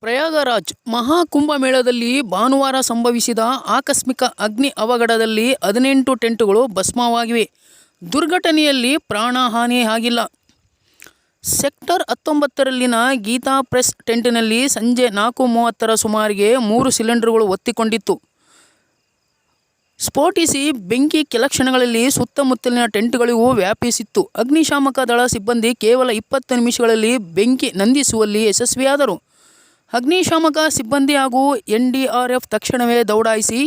ಪ್ರಯಾಗರಾಜ್ ಮಹಾಕುಂಭಮೇಳದಲ್ಲಿ ಭಾನುವಾರ ಸಂಭವಿಸಿದ ಆಕಸ್ಮಿಕ ಅಗ್ನಿ ಅವಘಡದಲ್ಲಿ ಹದಿನೆಂಟು ಟೆಂಟುಗಳು ಭಸ್ಮವಾಗಿವೆ. ದುರ್ಘಟನೆಯಲ್ಲಿ ಪ್ರಾಣಹಾನಿ ಆಗಿಲ್ಲ. ಸೆಕ್ಟರ್ ಹತ್ತೊಂಬತ್ತರಲ್ಲಿನ ಗೀತಾ ಪ್ರೆಸ್ ಟೆಂಟಿನಲ್ಲಿ ಸಂಜೆ ನಾಲ್ಕು ಮೂವತ್ತರ ಸುಮಾರಿಗೆ ಮೂರು ಸಿಲಿಂಡರ್ಗಳು ಒತ್ತಿಕೊಂಡಿತ್ತು. ಸ್ಫೋಟಿಸಿ ಬೆಂಕಿ ಕೆಲಕ್ಷಣಗಳಲ್ಲಿ ಸುತ್ತಮುತ್ತಲಿನ ಟೆಂಟ್ಗಳಿಗೂ ವ್ಯಾಪಿಸಿತ್ತು. ಅಗ್ನಿಶಾಮಕ ದಳ ಸಿಬ್ಬಂದಿ ಕೇವಲ ಇಪ್ಪತ್ತು ನಿಮಿಷಗಳಲ್ಲಿ ಬೆಂಕಿ ನಂದಿಸುವಲ್ಲಿ ಯಶಸ್ವಿಯಾದರು. ಅಗ್ನಿಶಾಮಕ ಸಿಬ್ಬಂದಿ ಹಾಗೂ ಎನ್ಡಿಆರ್ಎಫ್ ತಕ್ಷಣವೇ ದೌಡಾಯಿಸಿ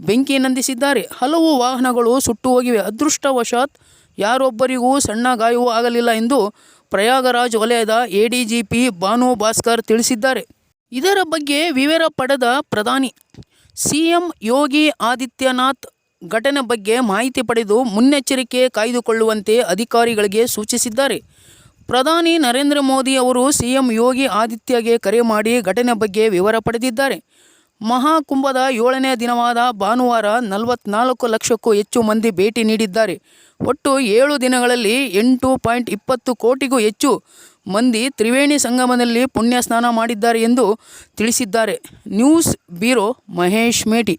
ಬೆಂಕಿ ನಂದಿಸಿದ್ದಾರೆ. ಹಲವು ವಾಹನಗಳು ಸುಟ್ಟು ಹೋಗಿವೆ. ಅದೃಷ್ಟವಶಾತ್ ಯಾರೊಬ್ಬರಿಗೂ ಸಣ್ಣ ಗಾಯವೂ ಆಗಲಿಲ್ಲ ಎಂದು ಪ್ರಯಾಗರಾಜ್ ವಲಯದ ಎಡಿಜಿಪಿ ಭಾನು ಭಾಸ್ಕರ್ ತಿಳಿಸಿದ್ದಾರೆ. ಇದರ ಬಗ್ಗೆ ವಿವರ ಪಡೆದ ಪ್ರಧಾನಿ, ಸಿಎಂ ಯೋಗಿ ಆದಿತ್ಯನಾಥ್ ಘಟನೆ ಬಗ್ಗೆ ಮಾಹಿತಿ ಪಡೆದು ಮುನ್ನೆಚ್ಚರಿಕೆ ಕಾಯ್ದುಕೊಳ್ಳುವಂತೆ ಅಧಿಕಾರಿಗಳಿಗೆ ಸೂಚಿಸಿದ್ದಾರೆ. ಪ್ರಧಾನಿ ನರೇಂದ್ರ ಮೋದಿ ಅವರು ಸಿಎಂ ಯೋಗಿ ಆದಿತ್ಯಗೆ ಕರೆ ಮಾಡಿ ಘಟನೆ ಬಗ್ಗೆ ವಿವರ ಪಡೆದಿದ್ದಾರೆ. ಮಹಾಕುಂಭದ ಏಳನೇ ದಿನವಾದ ಭಾನುವಾರ ನಲವತ್ನಾಲ್ಕು ಲಕ್ಷಕ್ಕೂ ಹೆಚ್ಚು ಮಂದಿ ಭೇಟಿ ನೀಡಿದ್ದಾರೆ. ಒಟ್ಟು ಏಳು ದಿನಗಳಲ್ಲಿ ಎಂಟು ಪಾಯಿಂಟ್ ಇಪ್ಪತ್ತು ಕೋಟಿಗೂ ಹೆಚ್ಚು ಮಂದಿ ತ್ರಿವೇಣಿ ಸಂಗಮದಲ್ಲಿ ಪುಣ್ಯ ಸ್ನಾನ ಮಾಡಿದ್ದಾರೆ ಎಂದು ತಿಳಿಸಿದ್ದಾರೆ. News bureau Mahesh Meti.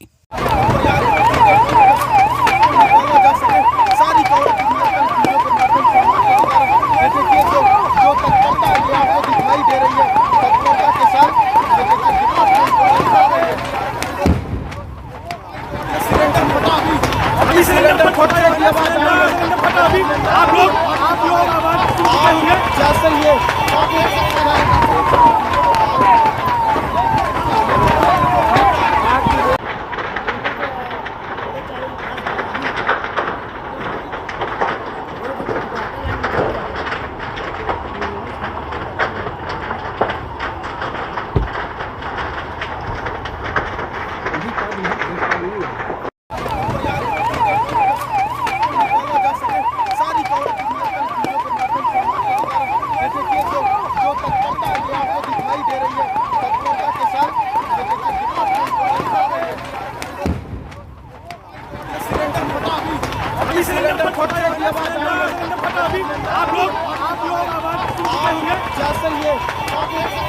आप लोग आप लोग आवाज़ सुन चुके होंगे। अभी सिलेंडर फटा है अभी आप लोग आप लोग आवाज़ सुनते होंगे।